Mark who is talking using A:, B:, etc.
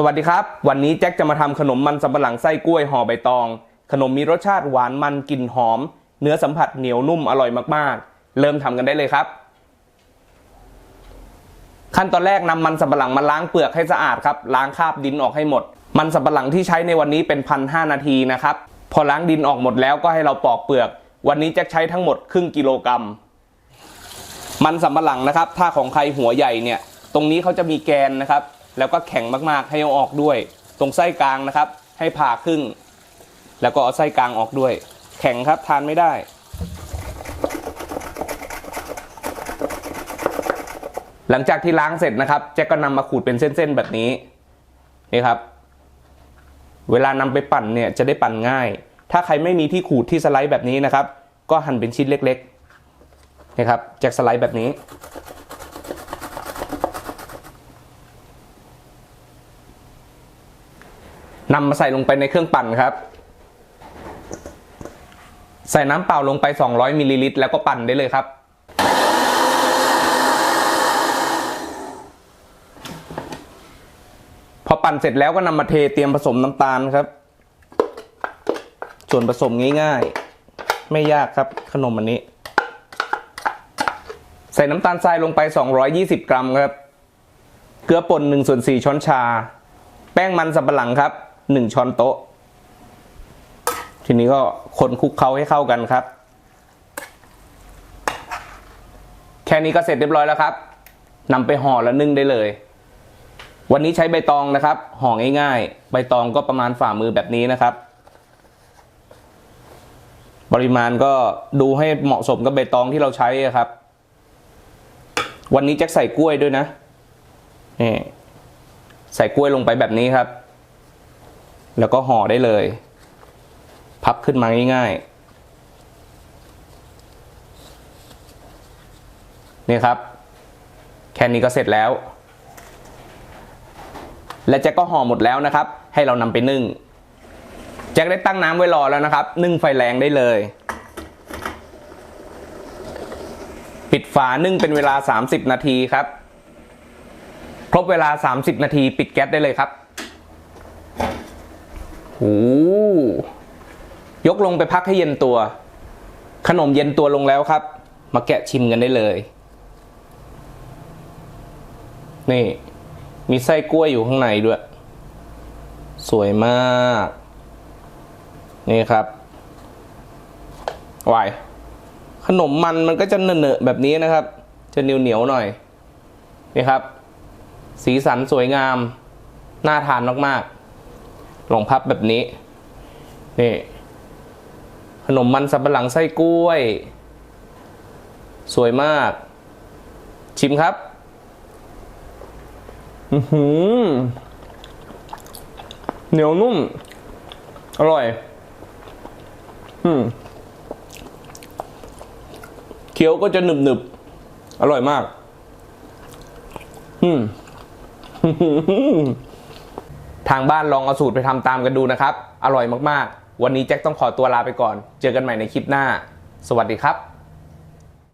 A: สวัสดีครับ วันนี้แจ็คจะมาทำขนมมันสำปะหลังไส้กล้วยห่อใบตอง ขนมมีรสชาติหวานมันกลิ่นหอม เนื้อสัมผัสเหนียวนุ่มอร่อยมากๆ เริ่มทำกันได้เลยครับ ขั้นตอนแรกนำมันสำปะหลังมาล้างเปลือกให้สะอาดครับล้างคราบดินออกให้หมด มันสำปะหลังที่ใช้ในวันนี้เป็นพันห้านาทีนะครับพอล้างดินออกหมดแล้วก็ให้เราปอกเปลือก วันนี้แจ็คใช้ทั้งหมดครึ่งกิโลกรัมมันสำปะหลังนะครับ ถ้าของใครหัวใหญ่เนี่ย ตรงนี้เขาจะมีแกนนะครับ แล้วก็แข็งมากๆ ให้เอาออกด้วย ตรงไส้กลางนะครับ ให้ผ่าครึ่ง แล้วก็เอาไส้กลางออกด้วย แข็งครับทานไม่ได้ หลังจากที่ล้างเสร็จนะครับแจ็คก็นำมาขูดเป็นเส้นๆแบบนี้นี่ครับ เวลานำไปปั่นเนี่ยจะได้ปั่นง่าย ถ้าใครไม่มีที่ขูดที่สไลด์แบบนี้นะครับ ก็หั่นเป็นชิ้นเล็กๆนี่ครับแจ็คสไลด์แบบนี้ นำมาใส่ลงไปในเครื่องปั่นครับ ใส่น้ำเปล่าลงไป 200มิลลิลิตรแล้วก็ปั่นได้เลยครับ พอปั่นเสร็จแล้วก็นำมาเทเตรียมผสมน้ำตาลครับ ส่วนผสมง่ายๆ ไม่ยากครับขนมอันนี้ ใส่น้ำตาลทรายลงไป 220 กรัมครับ เกลือป่น1ส่วน4ช้อนชา แป้งมันสำปะหลังครับ 1ช้อนโต๊ะ ทีนี้ก็คนคลุกเคล้าให้เข้ากันครับ แค่นี้ก็เสร็จเรียบร้อยแล้วครับนำไปห่อและนึ่งได้เลย วันนี้ใช้ใบตองนะครับ ห่อง่ายๆ ใบตองก็ประมาณฝ่ามือแบบนี้นะครับ ปริมาณก็ดูให้เหมาะสมกับใบตองที่เราใช้ครับ วันนี้แจ็คใส่กล้วยด้วยนะนี่ใส่กล้วยลงไปแบบนี้ครับ แล้วก็ห่อได้เลย พับขึ้นมาง่ายๆนี่ครับ แค่นี้ก็เสร็จแล้ว และแจ็คก็ห่อหมดแล้วนะครับ ให้เรานำไปนึ่งแจ็คได้ตั้งน้ำไว้รอแล้วนะครับ นึ่งไฟแรงได้เลย ปิดฝานึ่งเป็นเวลา 30 นาทีครับ ครบเวลา 30 นาที ปิดแก๊สได้เลยครับ โอ้ยกลงไปพักให้เย็นตัว ขนมเย็นตัวลงแล้วครับ มาแกะชิมกันได้เลย นี่ มีไส้กล้วยอยู่ข้างในด้วย สวยมาก นี่ครับวายขนมมันมันก็จะเนอะๆแบบนี้นะครับ จะเหนียวเหนียวหน่อย นี่ครับ สีสันสวยงาม น่าทานมากๆ ลองพับแบบนี้ นี่ ขนมมันสับปะหลังไส้กล้วย สวยมาก ชิมครับ อือหือ เหนียวนุ่ม อร่อย อืมเคี้ยวก็จะหนึบหนึบๆอร่อยมาก อืม ทางบ้านลองเอาสูตรไปทำตามกันดูนะครับ อร่อยมากๆ วันนี้แจ็คต้องขอตัวลาไปก่อน เจอกันใหม่ในคลิปหน้า สวัสดีครับ